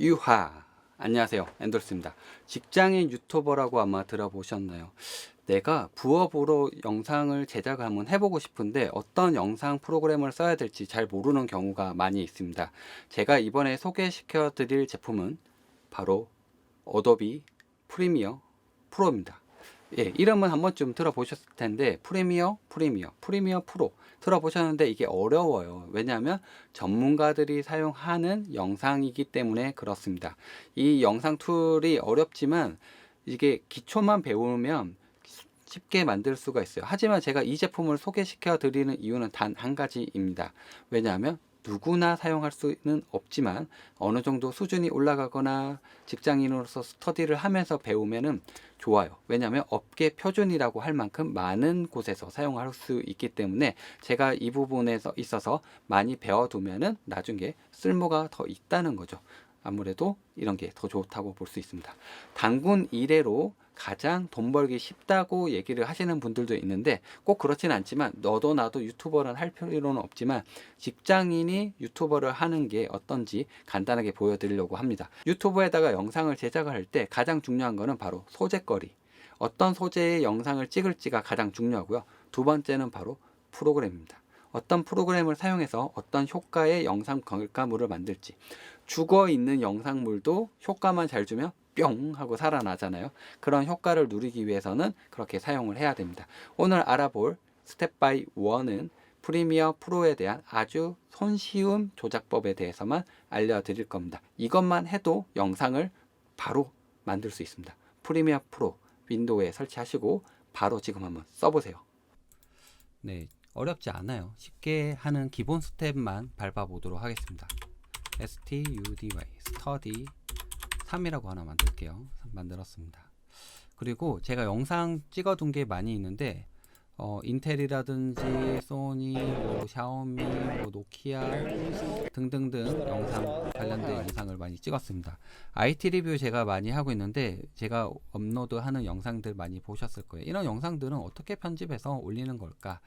유하. 안녕하세요. 엔돌스입니다. 직장인 유튜버라고 아마 들어보셨나요? 내가 부업으로 영상을 제작을 한번 해보고 싶은데 어떤 영상 프로그램을 써야 될지 잘 모르는 경우가 많이 있습니다. 제가 이번에 소개시켜 드릴 제품은 바로 어도비 프리미어 프로입니다 예, 이름은 한 번쯤 들어보셨을 텐데 프리미어, 프리미어, 프리미어 프로 들어보셨는데 이게 어려워요. 왜냐하면 전문가들이 사용하는 영상이기 때문에 그렇습니다. 이 영상 툴이 어렵지만 이게 기초만 배우면 쉽게 만들 수가 있어요. 하지만 제가 이 제품을 소개시켜 드리는 이유는 단 한 가지입니다. 왜냐하면 누구나 사용할 수는 없지만 어느 정도 수준이 올라가거나 직장인으로서 스터디를 하면서 배우면은 좋아요. 왜냐하면 업계 표준이라고 할 만큼 많은 곳에서 사용할 수 있기 때문에 제가 이 부분에서 있어서 많이 배워두면은 나중에 쓸모가 더 있다는 거죠. 아무래도 이런 게 더 좋다고 볼 수 있습니다. 단군 이래로 가장 돈 벌기 쉽다고 얘기를 하시는 분들도 있는데 꼭 그렇진 않지만 너도 나도 유튜버를 할 필요는 없지만 직장인이 유튜버를 하는 게 어떤지 간단하게 보여드리려고 합니다. 유튜브에다가 영상을 제작을 할 때 가장 중요한 거는 바로 소재거리. 어떤 소재의 영상을 찍을지가 가장 중요하고요. 두 번째는 바로 프로그램입니다. 어떤 프로그램을 사용해서 어떤 효과의 영상 결과물을 만들지. 죽어 있는 영상물도 효과만 잘 주면 뿅 하고 살아나잖아요. 그런 효과를 누리기 위해서는 그렇게 사용을 해야 됩니다. 오늘 알아볼 스텝 바이 원은 프리미어 프로에 대한 아주 손쉬운 조작법에 대해서만 알려드릴 겁니다. 이것만 해도 영상을 바로 만들 수 있습니다. 프리미어 프로 윈도우에 설치하시고 바로 지금 한번 써보세요. 네, 어렵지 않아요. 쉽게 하는 기본 스텝만 밟아보도록 하겠습니다. Study study 3이라고 하나 만들게요. 만들었습니다. 그리고 제가 영상 찍어둔 게 많이 있는데 어, 인텔이라든지 소니, 뭐 샤오미, 뭐 노키아 등등등 영상 관련된 영상을 많이 찍었습니다. IT 리뷰 제가 많이 하고 있는데 제가 업로드하는 영상들 많이 보셨을 거예요. 이런 영상들은 어떻게 편집해서 올리는 걸까?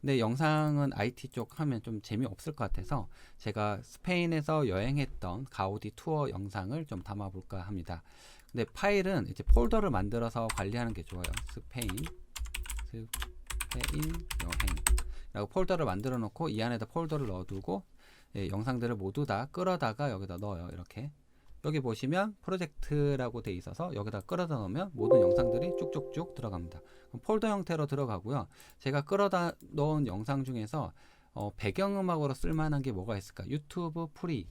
근데 영상은 IT 쪽 하면 좀 재미없을 것 같아서 제가 스페인에서 여행했던 가우디 투어 영상을 좀 담아볼까 합니다. 근데 파일은 이제 폴더를 만들어서 관리하는 게 좋아요. 스페인, 스페인 여행. 라고 폴더를 만들어 놓고 이 안에다 폴더를 넣어두고 예, 영상들을 모두 다 끌어다가 여기다 넣어요. 이렇게. 여기 보시면 프로젝트라고 돼 있어서 여기다 끌어다 놓으면 모든 영상들이 쭉쭉쭉 들어갑니다. 폴더 형태로 들어가고요. 제가 끌어다 넣은 영상 중에서 어, 배경음악으로 쓸만한 게 뭐가 있을까? 유튜브 프리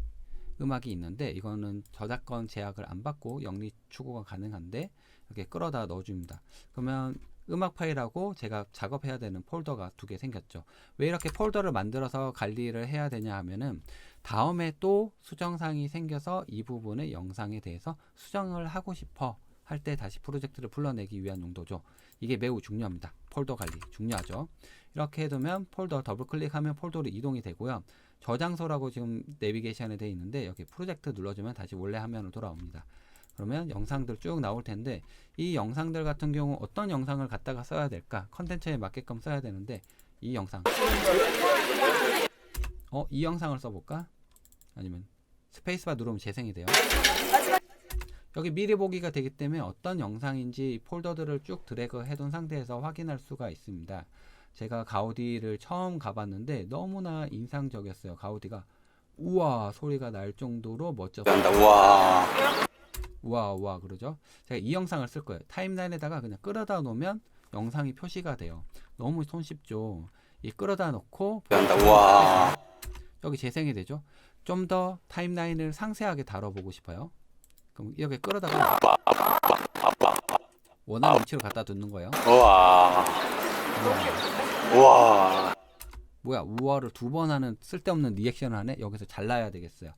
음악이 있는데 이거는 저작권 제약을 안 받고 영리 추구가 가능한데 이렇게 끌어다 넣어줍니다. 그러면 음악 파일하고 제가 작업해야 되는 폴더가 두 개 생겼죠. 왜 이렇게 폴더를 만들어서 관리를 해야 되냐 하면은 다음에 또 수정사항이 생겨서 이 부분의 영상에 대해서 수정을 하고 싶어 할 때 다시 프로젝트를 불러내기 위한 용도죠. 이게 매우 중요합니다. 폴더 관리 중요하죠. 이렇게 해두면 폴더 더블 클릭하면 폴더로 이동이 되고요. 저장소라고 지금 내비게이션에 되어 있는데 여기 프로젝트 눌러주면 다시 원래 화면으로 돌아옵니다. 그러면 영상들 쭉 나올 텐데 이 영상들 같은 경우 어떤 영상을 갖다가 써야 될까? 컨텐츠에 맞게끔 써야 되는데 이 영상 어? 이 영상을 써볼까? 아니면 스페이스바 누르면 재생이 돼요. 여기 미리 보기가 되기 때문에 어떤 영상인지 폴더들을 쭉 드래그 해둔 상태에서 확인할 수가 있습니다. 제가 가우디를 처음 가봤는데 너무나 인상적이었어요. 가우디가 우와 소리가 날 정도로 멋졌어요. 와. 우와 우와 그러죠. 제가 이 영상을 쓸 거예요. 타임라인에다가 그냥 끌어다 놓으면 영상이 표시가 돼요. 너무 손쉽죠. 이 끌어다 놓고 와. 여기 재생이 되죠. 좀 더 타임라인을 상세하게 다뤄보고 싶어요. 그럼 이렇게 끌어다가 원하는 위치로 갖다 두는 거예요. 와. 우와. 와. 뭐야 우와를 두 번 하는 쓸데없는 리액션을 하네. 여기서 잘라야 되겠어요.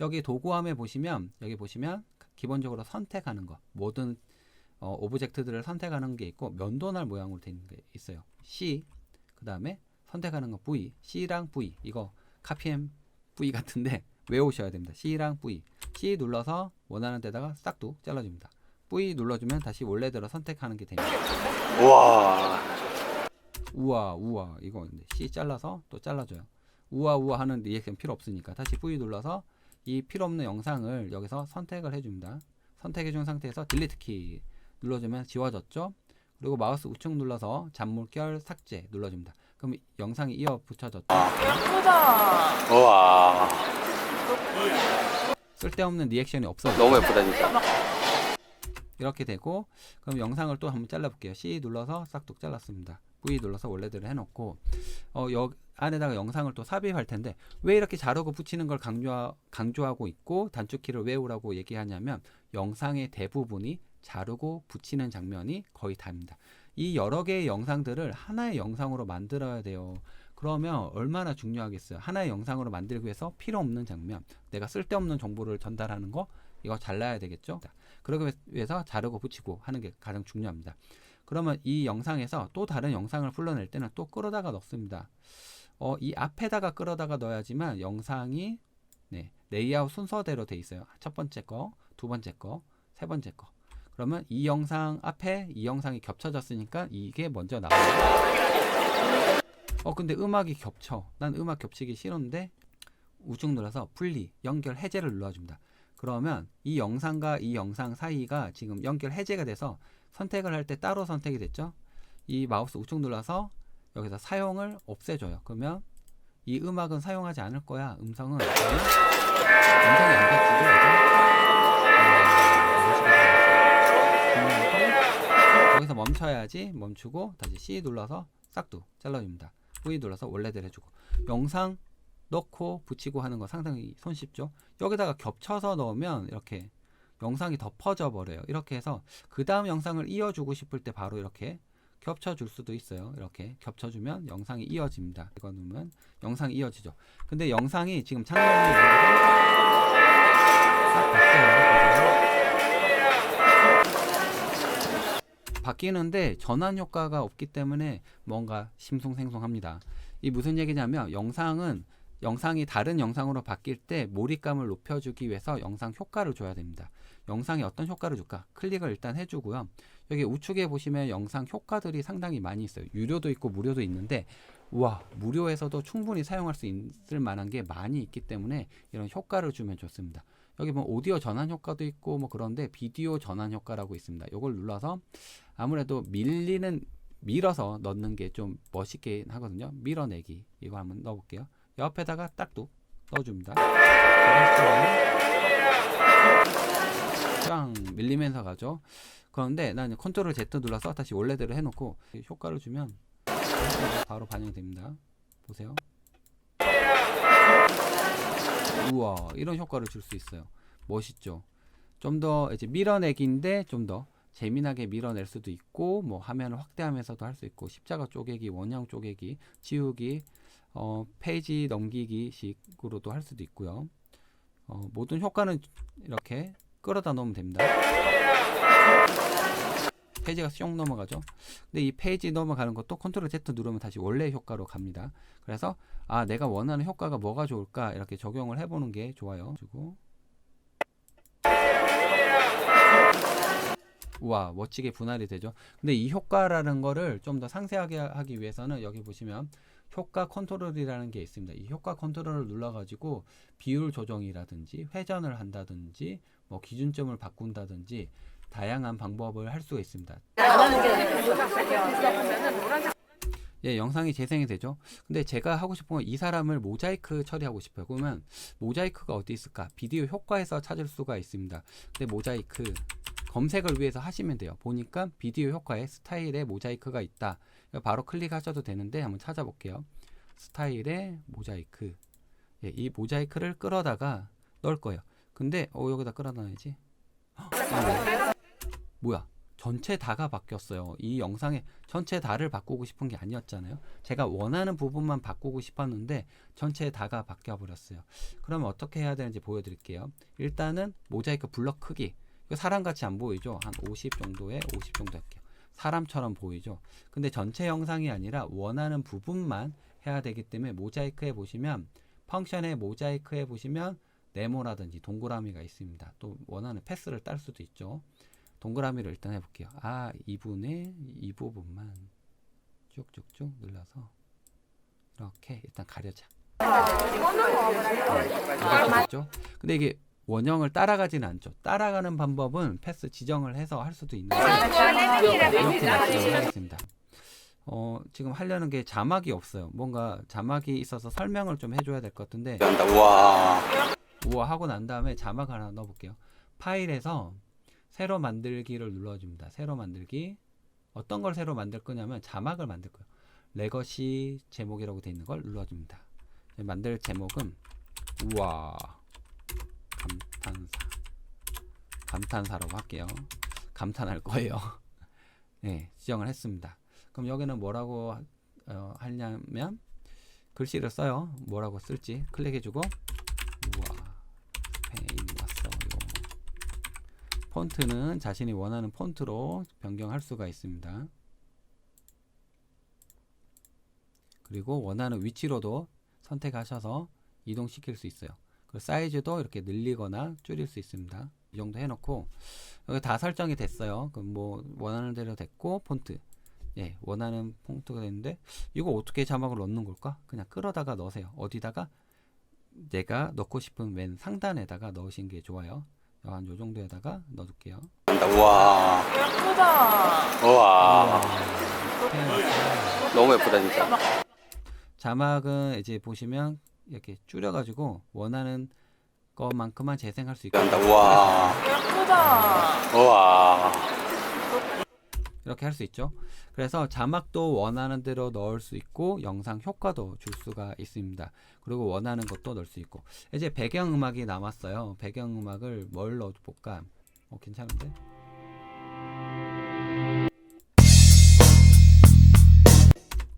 여기 도구함에 보시면 여기 보시면 기본적으로 선택하는 거 모든 어, 오브젝트들을 선택하는 게 있고 면도날 모양으로 되어 있는 게 있어요. C 그 다음에 선택하는 거 V C랑 V 이거 카피엠 V 같은데 외우셔야 됩니다. C랑 V C 눌러서 원하는 데다가 싹둑 잘라줍니다. V 눌러주면 다시 원래대로 선택하는 게 됩니다. 와. 우와 우와 이거 C 잘라서 또 잘라줘요. 우와 우와 하는 리액션 필요 없으니까 다시 V 눌러서 이 필요 없는 영상을 여기서 선택을 해줍니다. 선택해 준 상태에서 딜리트 키 눌러주면 지워졌죠? 그리고 마우스 우측 눌러서 잔물결 삭제 눌러줍니다. 그럼 영상이 이어 붙여졌죠? 예쁘다. 우와. 쓸데없는 리액션이 없어. 너무 예쁘다, 진짜. 이렇게 되고 그럼 영상을 또 한번 잘라볼게요. C 눌러서 싹둑 잘랐습니다. V 눌러서 원래대로 해놓고 어, 여 안에다가 영상을 또 삽입할 텐데 왜 이렇게 자르고 붙이는 걸 강조 강조하고 있고 단축키를 외우라고 얘기하냐면 영상의 대부분이 자르고 붙이는 장면이 거의 다입니다. 이 여러 개의 영상들을 하나의 영상으로 만들어야 돼요. 그러면 얼마나 중요하겠어요. 하나의 영상으로 만들기 위해서 필요 없는 장면, 내가 쓸데없는 정보를 전달하는 거 이거 잘라야 되겠죠. 그러기 위해서 자르고 붙이고 하는 게 가장 중요합니다. 그러면 이 영상에서 또 다른 영상을 불러낼 때는 또 끌어다가 넣습니다. 어, 이 앞에다가 끌어다가 넣어야지만 영상이 네, 레이아웃 순서대로 돼 있어요. 첫 번째 거, 두 번째 거, 세 번째 거. 그러면 이 영상 앞에 이 영상이 겹쳐졌으니까 이게 먼저 나와요. 어 근데 음악이 겹쳐. 난 음악 겹치기 싫은데 우측 눌러서 분리, 연결 해제를 눌러줍니다. 그러면 이 영상과 이 영상 사이가 지금 연결 해제가 돼서 선택을 할 때 따로 선택이 됐죠. 이 마우스 우측 눌러서 여기서 사용을 없애줘요. 그러면 이 음악은 사용하지 않을 거야. 음성은 음성이 안 겹치죠. 여기서 멈춰야지 멈추고 다시 C 눌러서 싹둑 잘라줍니다. V 눌러서 원래대로 해주고 영상 넣고 붙이고 하는 거 상당히 손쉽죠. 여기다가 겹쳐서 넣으면 이렇게 영상이 덮어져 버려요. 이렇게 해서 그 다음 영상을 이어주고 싶을 때 바로 이렇게 겹쳐줄 수도 있어요. 이렇게 겹쳐주면 영상이 이어집니다. 이거 누르면 영상이 이어지죠. 근데 영상이 지금. 보세요. 바뀌는데 전환 효과가 없기 때문에 뭔가 심송생송합니다. 이 무슨 얘기냐면 영상은 영상이 다른 영상으로 바뀔 때 몰입감을 높여주기 위해서 영상 효과를 줘야 됩니다. 영상에 어떤 효과를 줄까? 클릭을 일단 해주고요. 여기 우측에 보시면 영상 효과들이 상당히 많이 있어요. 유료도 있고 무료도 있는데 와 무료에서도 충분히 사용할 수 있을 만한 게 많이 있기 때문에 이런 효과를 주면 좋습니다. 여기 보면 오디오 전환 효과도 있고 뭐 그런데 비디오 전환 효과라고 있습니다. 이걸 눌러서 아무래도 밀리는 밀어서 넣는 게 좀 멋있게 하거든요. 밀어내기 이거 한번 넣어볼게요. 옆에다가 딱도 넣어줍니다. 짱 밀리면서 가죠. 그런데 나는 컨트롤 Z 눌러서 다시 원래대로 해놓고 효과를 주면 바로 반영됩니다. 보세요. 우와 이런 효과를 줄 수 있어요. 멋있죠. 좀 더 이제 밀어내기인데 좀 더 재미나게 밀어낼 수도 있고 뭐 화면을 확대하면서도 할 수 있고 십자가 쪼개기, 원형 쪼개기, 지우기, 어, 페이지 넘기기 식으로도 할 수도 있고요. 어, 모든 효과는 이렇게 끌어다 놓으면 됩니다. 페이지가 쏙 넘어가죠. 근데 이 페이지 넘어가는 것도 컨트롤 Z 누르면 다시 원래 효과로 갑니다. 그래서 아 내가 원하는 효과가 뭐가 좋을까 이렇게 적용을 해보는 게 좋아요. 그리고 우와 멋지게 분할이 되죠. 근데 이 효과라는 거를 좀 더 상세하게 하기 위해서는 여기 보시면 효과 컨트롤이라는 게 있습니다. 이 효과 컨트롤을 눌러가지고 비율 조정이라든지 회전을 한다든지 뭐 기준점을 바꾼다든지 다양한 방법을 할 수가 있습니다. 예, 영상이 재생이 되죠. 근데 제가 하고 싶은 건 이 사람을 모자이크 처리하고 싶어요. 그러면 모자이크가 어디 있을까? 비디오 효과에서 찾을 수가 있습니다. 근데 모자이크 검색을 위해서 하시면 돼요. 보니까 비디오 효과에 스타일에 모자이크가 있다. 바로 클릭하셔도 되는데 한번 찾아볼게요. 스타일에 모자이크. 예, 이 모자이크를 끌어다가 넣을 거예요. 근데 어 여기다 끌어다 놔야지. 헉, 아, 뭐야? 전체 다가 바뀌었어요. 이 영상에 전체 다를 바꾸고 싶은 게 아니었잖아요. 제가 원하는 부분만 바꾸고 싶었는데 전체 다가 바뀌어 버렸어요. 그러면 어떻게 해야 되는지 보여드릴게요. 일단은 모자이크 블럭 크기. 사람같이 안 보이죠? 한 50 정도에 50 정도 할게요. 사람처럼 보이죠? 근데 전체 영상이 아니라 원하는 부분만 해야 되기 때문에 모자이크에 보시면 펑션의 모자이크에 보시면 네모라든지 동그라미가 있습니다. 또 원하는 패스를 딸 수도 있죠. 동그라미를 일단 해볼게요. 아, 이분의 이 부분만 쭉쭉쭉 눌러서 이렇게 일단 가려자. 이렇게 됐죠? 근데 이게 원형을 따라가지는 않죠. 따라가는 방법은 패스 지정을 해서 할 수도 있는데 이렇게 지정을 하겠습니다. 어, 지금 하려는 게 자막이 없어요. 뭔가 자막이 있어서 설명을 좀 해줘야 될 것 같은데 한다. 와. 우와 하고 난 다음에 자막 하나 넣어볼게요. 파일에서 새로 만들기를 눌러줍니다. 새로 만들기 어떤 걸 새로 만들 거냐면 자막을 만들 거예요. 레거시 제목이라고 돼 있는 걸 눌러줍니다. 만들 제목은 우와 감탄사 감탄사라고 할게요. 감탄할 거예요. 네 지정을 했습니다. 그럼 여기는 뭐라고 어, 하냐면 글씨를 써요. 뭐라고 쓸지 클릭해주고 우와 페인 왔어요. 폰트는 자신이 원하는 폰트로 변경할 수가 있습니다. 그리고 원하는 위치로도 선택하셔서 이동시킬 수 있어요. 그 사이즈도 이렇게 늘리거나 줄일 수 있습니다. 이 정도 해놓고 여기 다 설정이 됐어요. 그럼 뭐 원하는 대로 됐고 폰트 예 원하는 폰트가 됐는데 이거 어떻게 자막을 넣는 걸까? 그냥 끌어다가 넣으세요. 어디다가 내가 넣고 싶은 맨 상단에다가 넣으신 게 좋아요. 한 요 정도에다가 넣어둘게요. 한다. 와. 예쁘다. 와. 펜, 너무 예쁘다 진짜. 자막은 이제 보시면 이렇게 줄여가지고 원하는 것만큼만 재생할 수 있고 한다. 와. 예쁘다. 와. 이렇게 할 수 있죠. 그래서 자막도 원하는 대로 넣을 수 있고 영상 효과도 줄 수가 있습니다. 그리고 원하는 것도 넣을 수 있고 이제 배경 음악이 남았어요. 배경 음악을 뭘 넣어볼까? 어 괜찮은데?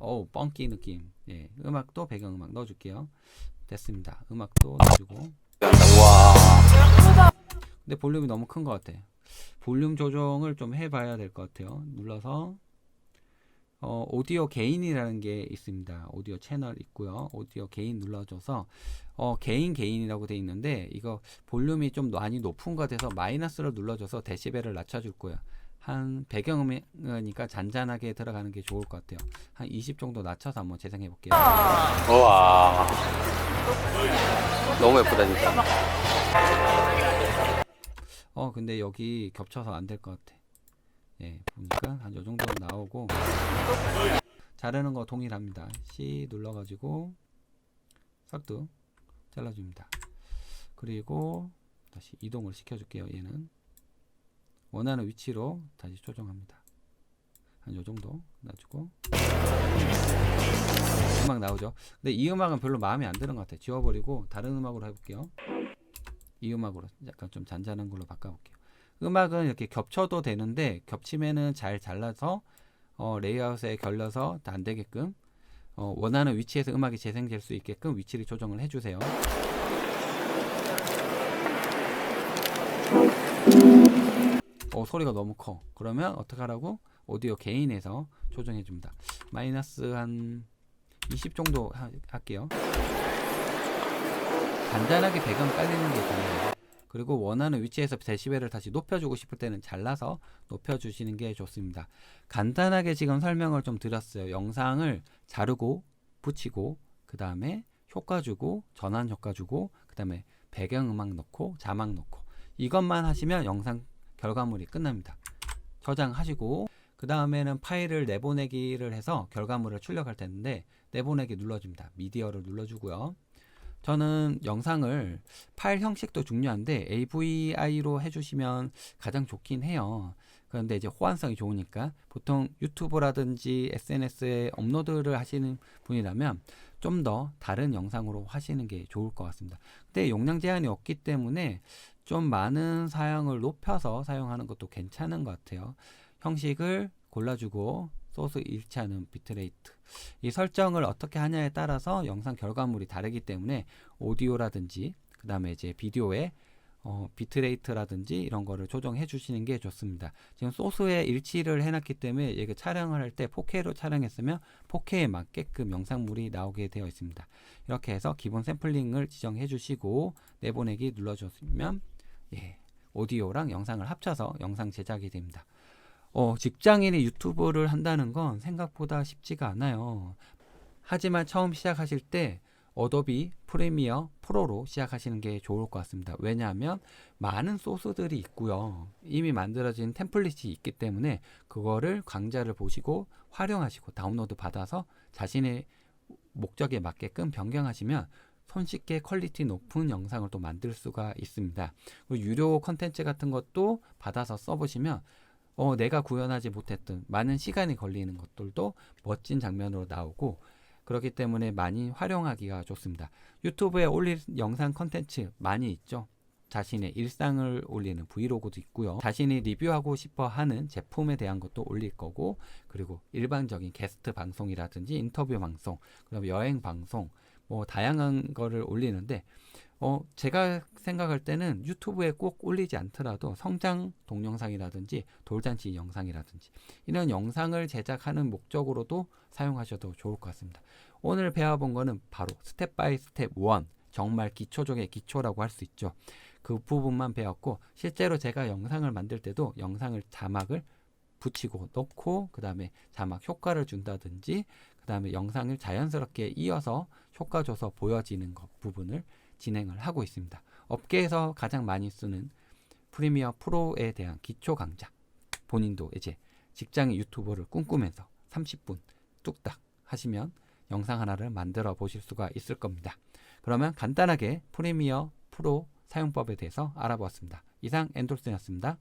어우 뻥키 느낌. 예, 음악도 배경 음악 넣어줄게요. 됐습니다. 음악도 넣어주고. 근데 볼륨이 너무 큰 것 같아. 볼륨 조정을 좀 해봐야 될 것 같아요. 눌러서 어, 오디오 개인이라는 게 있습니다. 오디오 채널 있고요. 오디오 개인 눌러줘서 어, 개인 개인이라고 돼 있는데 이거 볼륨이 좀 많이 높은 거 돼서 마이너스를 눌러줘서 데시벨을 낮춰줄 거예요. 한 배경음이니까 잔잔하게 들어가는 게 좋을 것 같아요. 한 20 정도 낮춰서 한번 재생해 볼게요. 와. 너무 예쁘다 진짜. 어 근데 여기 겹쳐서 안 될 것 같아. 예 보니까 한 요 정도 나오고 자르는 거 동일합니다. C 눌러가지고 싹둑 잘라줍니다. 그리고 다시 이동을 시켜줄게요. 얘는 원하는 위치로 다시 조정합니다. 한 요 정도 놔주고 음악 나오죠. 근데 이 음악은 별로 마음에 안 드는 것 같아요. 지워버리고 다른 음악으로 해볼게요. 이 음악으로 약간 좀 잔잔한 걸로 바꿔볼게요. 음악은 이렇게 겹쳐도 되는데 겹치면은 잘 잘라서 어, 레이아웃에 걸려서 다안 되게끔 어, 원하는 위치에서 음악이 재생될 수 있게끔 위치를 조정을 해주세요. 어, 소리가 너무 커. 그러면 어떻게 하라고? 오디오 개인에서 조정해 줍니다. 마이너스 한 20 정도 하- 할게요. 간단하게 배경 깔리는 게 중요해요. 그리고 원하는 위치에서 데시벨을 다시 높여주고 싶을 때는 잘라서 높여주시는 게 좋습니다. 간단하게 지금 설명을 좀 드렸어요. 영상을 자르고 붙이고 그 다음에 효과 주고 전환 효과 주고 그 다음에 배경음악 넣고 자막 넣고 이것만 하시면 영상 결과물이 끝납니다. 저장하시고 그 다음에는 파일을 내보내기를 해서 결과물을 출력할 텐데 내보내기 눌러줍니다. 미디어를 눌러주고요. 저는 영상을 파일 형식도 중요한데 AVI로 해주시면 가장 좋긴 해요. 그런데 이제 호환성이 좋으니까 보통 유튜브라든지 SNS에 업로드를 하시는 분이라면 좀 더 다른 영상으로 하시는 게 좋을 것 같습니다. 근데 용량 제한이 없기 때문에 좀 많은 사양을 높여서 사용하는 것도 괜찮은 것 같아요. 형식을 골라주고 소스 일치하는 비트레이트 이 설정을 어떻게 하냐에 따라서 영상 결과물이 다르기 때문에 오디오라든지 그 다음에 이제 비디오의 어, 비트레이트라든지 이런 거를 조정해 주시는 게 좋습니다. 지금 소스에 일치를 해놨기 때문에 이거 촬영을 할 때 4K로 촬영했으면 4K에 맞게끔 영상물이 나오게 되어 있습니다. 이렇게 해서 기본 샘플링을 지정해 주시고 내보내기 눌러주시면 예, 오디오랑 영상을 합쳐서 영상 제작이 됩니다. 어, 직장인이 유튜브를 한다는 건 생각보다 쉽지가 않아요. 하지만 처음 시작하실 때 어도비 프리미어 프로로 시작하시는 게 좋을 것 같습니다. 왜냐하면 많은 소스들이 있고요. 이미 만들어진 템플릿이 있기 때문에 그거를 강좌를 보시고 활용하시고 다운로드 받아서 자신의 목적에 맞게끔 변경하시면 손쉽게 퀄리티 높은 영상을 또 만들 수가 있습니다. 그리고 유료 컨텐츠 같은 것도 받아서 써보시면 어, 내가 구현하지 못했던 많은 시간이 걸리는 것들도 멋진 장면으로 나오고 그렇기 때문에 많이 활용하기가 좋습니다. 유튜브에 올릴 영상 컨텐츠 많이 있죠. 자신의 일상을 올리는 브이로그도 있고요. 자신이 리뷰하고 싶어 하는 제품에 대한 것도 올릴 거고, 그리고 일반적인 게스트 방송이라든지 인터뷰 방송, 그다음에 여행 방송, 뭐 다양한 거를 올리는데, 어, 제가 생각할 때는 유튜브에 꼭 올리지 않더라도 성장 동영상이라든지 돌잔치 영상이라든지 이런 영상을 제작하는 목적으로도 사용하셔도 좋을 것 같습니다. 오늘 배워본 거는 바로 스텝 바이 스텝 1 정말 기초 중의 기초라고 할 수 있죠. 그 부분만 배웠고 실제로 제가 영상을 만들 때도 영상을 자막을 붙이고 넣고 그 다음에 자막 효과를 준다든지 그 다음에 영상을 자연스럽게 이어서 효과 줘서 보여지는 것 부분을 진행을 하고 있습니다. 업계에서 가장 많이 쓰는 프리미어 프로에 대한 기초 강좌 본인도 이제 직장인 유튜버를 꿈꾸면서 30분 뚝딱 하시면 영상 하나를 만들어 보실 수가 있을 겁니다. 그러면 간단하게 프리미어 프로 사용법에 대해서 알아보았습니다. 이상 엔돌슨이었습니다.